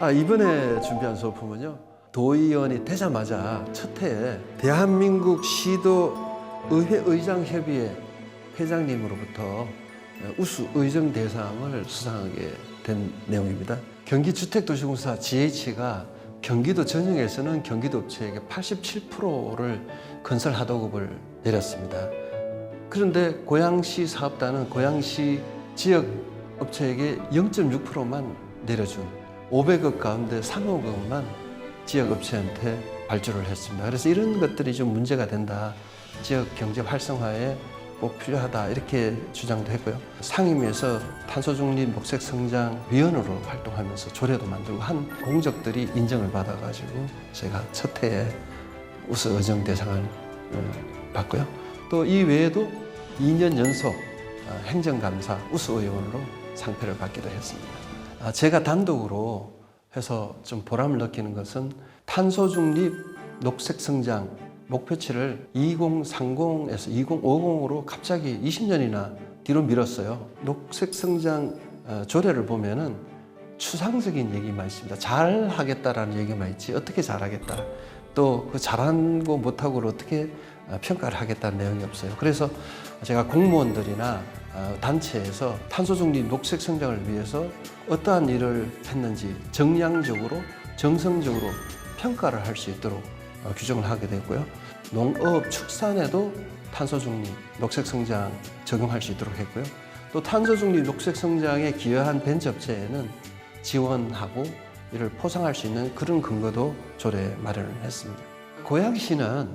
아, 이번에 준비한 소품은요. 도의원이 되자마자 첫 해에 대한민국 시도 의회 의장 협의회 회장님으로부터 우수 의정 대상을 수상하게 된 내용입니다. 경기주택도시공사 GH가 경기도 전역에서는 경기도 업체에게 87%를 건설 하도급을 내렸습니다. 그런데 고양시 사업단은 고양시 지역 업체에게 0.6%만 내려준 500억 가운데 3억원만 지역 업체한테 발주를 했습니다. 그래서 이런 것들이 좀 문제가 된다. 지역 경제 활성화에 꼭 필요하다. 이렇게 주장도 했고요. 상임위에서 탄소 중립 녹색 성장 위원으로 활동하면서 조례도 만들고 한 공적들이 인정을 받아가지고 제가 첫 해에 우수 의정 대상을 어, 받고요. 또 이 외에도 2년 연속 어, 행정감사 우수 의원으로 상패를 받기도 했습니다. 아, 제가 단독으로 해서 좀 보람을 느끼는 것은 탄소 중립 녹색 성장 목표치를 2030에서 2050으로 갑자기 20년이나 뒤로 미뤘어요. 녹색 성장 어, 조례를 보면은 추상적인 얘기만 있습니다. 잘 하겠다라는 얘기만 있지 어떻게 잘 하겠다. 또 그 잘한 거 못하고를 어떻게 어, 평가를 하겠다는 내용이 없어요. 그래서 제가 공무원들이나 어, 단체에서 탄소 중립 녹색 성장을 위해서 어떠한 일을 했는지 정량적으로 정성적으로 평가를 할 수 있도록 어, 규정을 하게 됐고요. 농업 축산에도 탄소 중립 녹색 성장 적용할 수 있도록 했고요. 또 탄소 중립 녹색 성장에 기여한 벤처 업체에는 지원하고 이를 포상할 수 있는 그런 근거도 조례 마련을 했습니다. 고양시는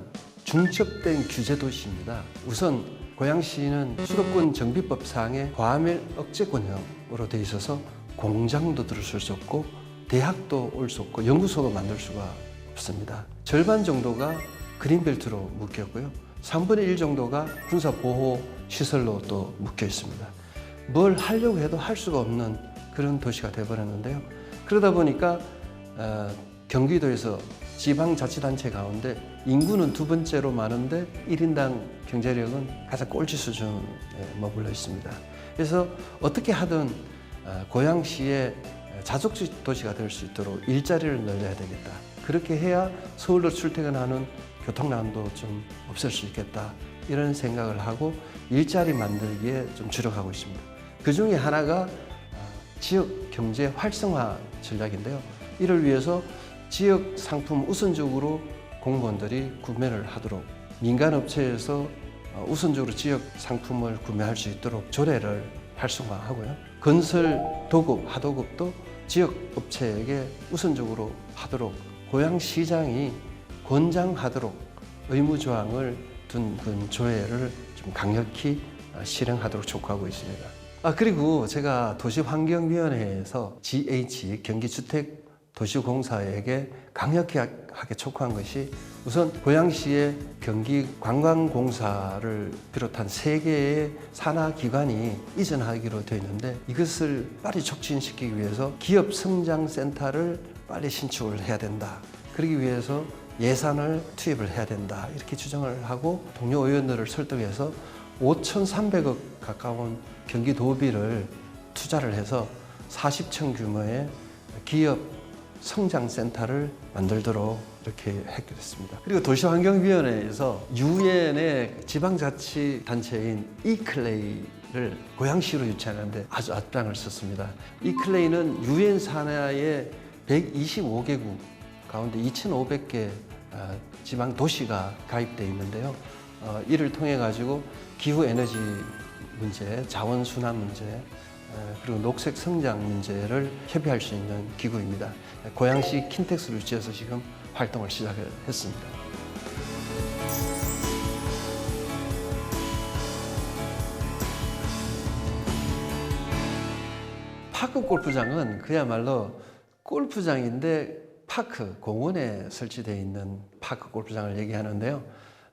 중첩된 규제 도시입니다. 우선 고양시는 수도권 정비법상의 과밀 억제권형으로 돼 있어서 공장도 들어설 수 없고 대학도 올 수 없고 연구소도 만들 수가 없습니다. 절반 정도가 그린벨트로 묶였고요. 3분의 1 정도가 군사 보호 시설로 또 묶여 있습니다. 뭘 하려고 해도 할 수가 없는 그런 도시가 되어버렸는데요. 그러다 보니까 어, 경기도에서 지방자치단체 가운데 인구는 두 번째로 많은데 1인당 경제력은 가장 꼴찌 수준에 머물러 있습니다. 그래서 어떻게 하든 어, 고양시의 자족지 도시가 될 수 있도록 일자리를 늘려야 되겠다. 그렇게 해야 서울로 출퇴근하는 교통난도 좀 없앨 수 있겠다. 이런 생각을 하고 일자리 만들기에 좀 주력하고 있습니다. 그 중에 하나가 어, 지역 경제 활성화 전략인데요. 이를 위해서 지역 상품 우선적으로 공무원들이 구매를 하도록 민간 업체에서 어, 우선적으로 지역 상품을 구매할 수 있도록 조례를 활성화하고요. 건설 도급, 하도급도 지역 업체에게 우선적으로 하도록 고양시장이 권장하도록 의무 조항을 둔 그 조례를 좀 강력히 어, 실행하도록 촉구하고 있습니다. 아 그리고 제가 도시환경위원회에서 GH 경기주택 도시공사에게 강력히 하게 촉구한 것이 우선 고양시의 경기 관광공사를 비롯한 세 개의 산하 기관이 이전하기로 되어 있는데 이것을 빨리 촉진시키기 위해서 기업 성장 센터를 빨리 신축을 해야 된다. 그러기 위해서 예산을 투입을 해야 된다. 이렇게 주장을 하고 동료 의원들을 설득해서 5,300억 가까운 경기도비를 투자를 해서 40층 규모의 기업 성장센터를 만들도록 이렇게 했게 됐습니다. 그리고 도시환경위원회에서 유엔의 지방자치단체인 이클레이를 고양시로 유치하는데 아주 앞장을 섰습니다. 이클레이는 유엔 산하의 125개국 가운데 2,500개 아, 지방 도시가 가입되어 있는데요. 어, 이를 통해 가지고 기후 에너지 문제, 자원 순환 문제, 에, 그리고 녹색 성장 문제를 협의할 수 있는 기구입니다. 고양시 킨텍스를 유치해서 지금 활동을 시작했습니다. 파크 골프장은 그야말로 골프장인데 파크 공원에 설치되어 있는 파크 골프장을 얘기하는데요.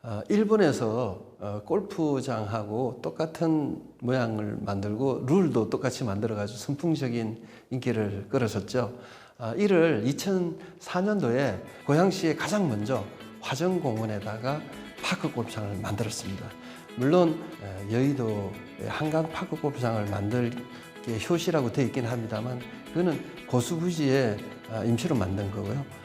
어, 일본에서 어, 골프장하고 똑같은 모양을 만들고 룰도 똑같이 만들어가지고 선풍적인 인기를 끌었었죠. 어, 이를 2004년도에 고양시에 가장 먼저 화정공원에다가 파크 골프장을 만들었습니다. 물론 어, 여의도 한강 파크 골프장을 만들 게 효시라고 되어 있긴 합니다만 그거는 고수부지에 아, 임시로 만든 거고요.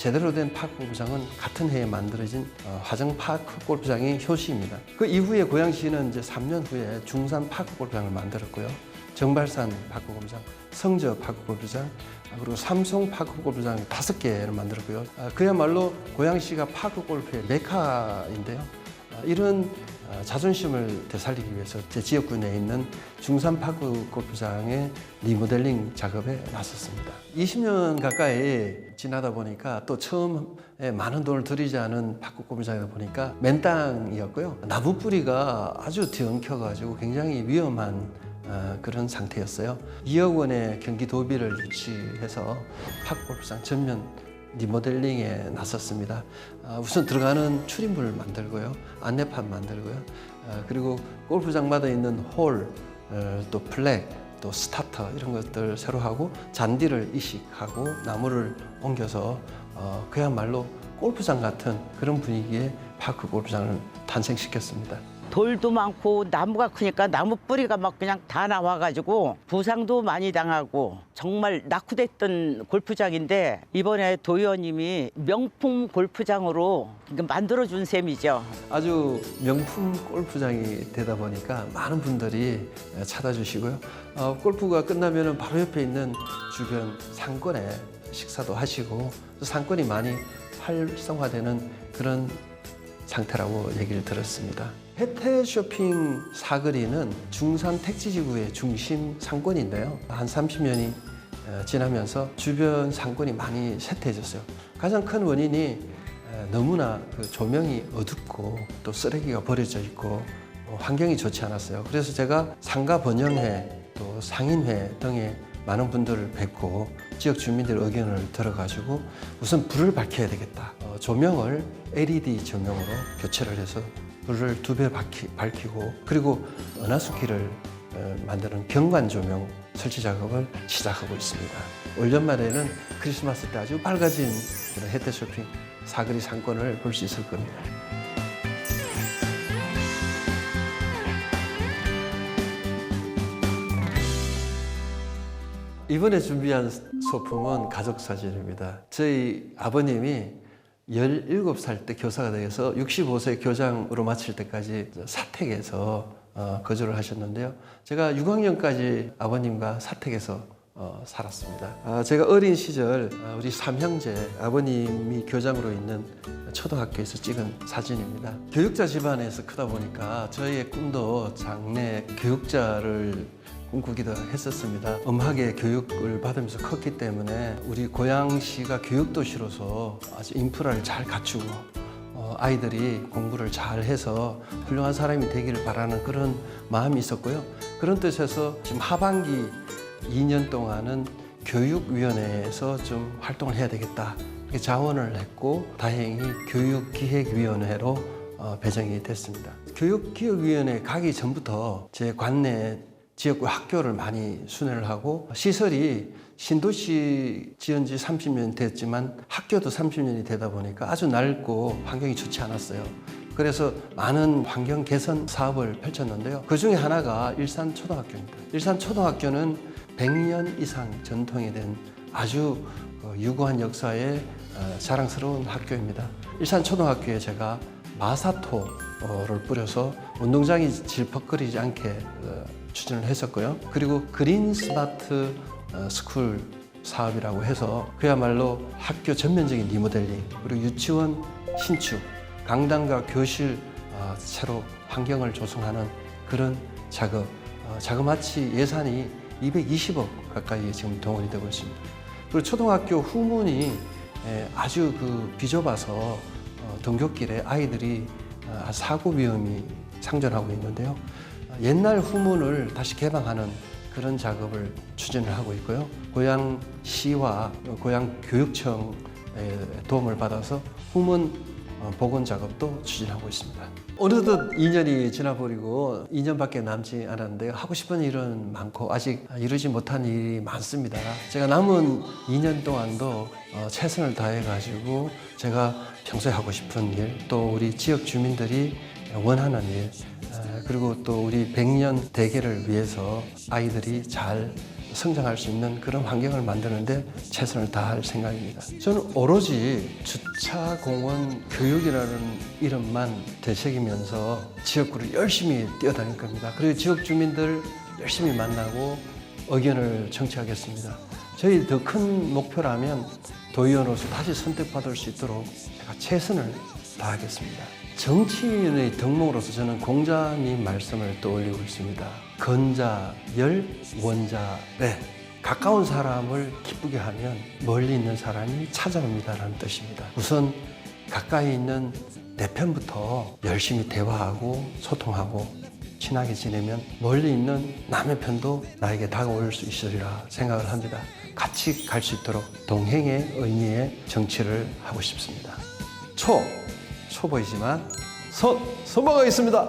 어, 제대로 된 파크 골프장은 같은 해에 만들어진 어, 화정 파크 골프장이 효시입니다. 그 이후에 고양시는 이제 3년 후에 중산 파크 골프장을 만들었고요. 정발산 파크 골프장, 성저 파크 골프장, 아, 그리고 삼성 파크 골프장 다섯 개를 만들었고요. 아, 그야말로 고양시가 파크 골프의 메카인데요. 아, 이런 아, 자존심을 되살리기 위해서 제 지역군에 있는 중산 파크 골프장의 리모델링 작업에 나섰습니다. 20년 가까이 지나다 보니까 또 처음에 많은 돈을 들이지 않은 파크 골프장이다 보니까 맨 땅이었고요. 나무 뿌리가 아주 뒤엉켜가지고 굉장히 위험한 아, 그런 상태였어요. 2억 원의 경기 도비를 유치해서 파크 골프장 전면 리모델링에 나섰습니다. 아, 우선 들어가는 출입문을 만들고요, 안내판 만들고요, 아, 그리고 골프장마다 있는 홀, 어, 또 플렉, 또 스타터 이런 것들 새로 하고 잔디를 이식하고 나무를 옮겨서 어, 그야말로 골프장 같은 그런 분위기의 파크 골프장을 탄생시켰습니다. 돌도 많고 나무가 크니까 나무 뿌리가 막 그냥 다 나와가지고 부상도 많이 당하고 정말 낙후됐던 골프장인데 이번에 도의원님이 명품 골프장으로 만들어준 셈이죠. 아주 명품 골프장이 되다 보니까 많은 분들이 찾아주시고요. 어, 골프가 끝나면 바로 옆에 있는 주변 상권에 식사도 하시고 또 상권이 많이 활성화되는 그런 상태라고 얘기를 들었습니다. 혜태 쇼핑 사거리는 중산 택지지구의 중심 상권인데요. 한 30년이 지나면서 주변 상권이 많이 쇠퇴해졌어요. 가장 큰 원인이 에, 너무나 그 조명이 어둡고 또 쓰레기가 버려져 있고 어, 환경이 좋지 않았어요. 그래서 제가 상가 번영회 또 상인회 등의 많은 분들을 뵙고 지역 주민들 의견을 들어가지고 우선 불을 밝혀야 되겠다. 어, 조명을 LED 조명으로 교체를 해서 불을 두 배 밝히고 그리고 은하수길을 어, 만드는 경관 조명 설치 작업을 시작하고 있습니다. 올 연말에는 크리스마스 때 아주 밝아진 그런 혜태 쇼핑 사거리 상권을 볼 수 있을 겁니다. 이번에 준비한 소품은 가족 사진입니다. 저희 아버님이 17살 때 교사가 되어서 65세 교장으로 마칠 때까지 사택에서 어, 거주를 하셨는데요. 제가 6학년까지 아버님과 사택에서 어, 살았습니다. 아, 제가 어린 시절 아, 우리 삼형제 아버님이 교장으로 있는 초등학교에서 찍은 사진입니다. 교육자 집안에서 크다 보니까 저희의 꿈도 장래 교육자를 꿈꾸기도 했었습니다. 음악의 교육을 받으면서 컸기 때문에 우리 고양시가 교육도시로서 아주 인프라를 잘 갖추고 어, 아이들이 공부를 잘 해서 훌륭한 사람이 되기를 바라는 그런 마음이 있었고요. 그런 뜻에서 지금 하반기 2년 동안은 교육위원회에서 좀 활동을 해야 되겠다. 이렇게 자원을 했고 다행히 교육기획위원회로 어, 배정이 됐습니다. 교육기획위원회 가기 전부터 제 관내 지역구 학교를 많이 순회를 하고 시설이 신도시 지은 지 30년 됐지만 학교도 30년이 되다 보니까 아주 낡고 환경이 좋지 않았어요. 그래서 많은 환경 개선 사업을 펼쳤는데요. 그 중에 하나가 일산 초등학교입니다. 일산 초등학교는 100년 이상 전통이 된 아주 어, 유구한 역사의 어, 자랑스러운 학교입니다. 일산 초등학교에 제가 마사토를 뿌려서 운동장이 질퍽거리지 않게 어, 추진을 했었고요. 그리고 그린 스마트 어, 스쿨 사업이라고 해서 그야말로 학교 전면적인 리모델링 그리고 유치원 신축 강당과 교실 어, 새로 환경을 조성하는 그런 작업 어, 자그마치 예산이 220억 가까이 지금 동원이 되고 있습니다. 그리고 초등학교 후문이 에, 아주 그 비좁아서 어, 등굣길에 아이들이 어, 사고 위험이 상존하고 있는데요. 어, 옛날 후문을 다시 개방하는 그런 작업을 추진을 하고 있고요. 고양시와 고양교육청의 도움을 받아서 후문 어, 복원 작업도 추진하고 있습니다. 어느덧 2년이 지나버리고 2년밖에 남지 않았는데요. 하고 싶은 일은 많고 아직 이루지 못한 일이 많습니다. 제가 남은 2년 동안도 어, 최선을 다해가지고 제가 평소에 하고 싶은 일, 또 우리 지역 주민들이 원하는 일, 어, 그리고 또 우리 100년 대계를 위해서 아이들이 잘 성장할 수 있는 그런 환경을 만드는데 최선을 다할 생각입니다. 저는 오로지 주차 공원 교육이라는 이름만 되새기면서 지역구를 열심히 뛰어다닐 겁니다. 그리고 지역 주민들 열심히 만나고 의견을 청취하겠습니다. 저희 더 큰 목표라면 도의원으로서 다시 선택받을 수 있도록 제가 최선을 다하겠습니다. 정치인의 덕목으로서 저는 공자님 말씀을 떠올리고 있습니다. 건자 열 원자래 가까운 사람을 기쁘게 하면 멀리 있는 사람이 찾아옵니다라는 뜻입니다. 우선 가까이 있는 내 편부터 열심히 대화하고 소통하고 친하게 지내면 멀리 있는 남의 편도 나에게 다가올 수 있으리라 생각을 합니다. 같이 갈 수 있도록 동행의 의미의 정치를 하고 싶습니다. 초, 초보이지만 선, 선방하겠습니다.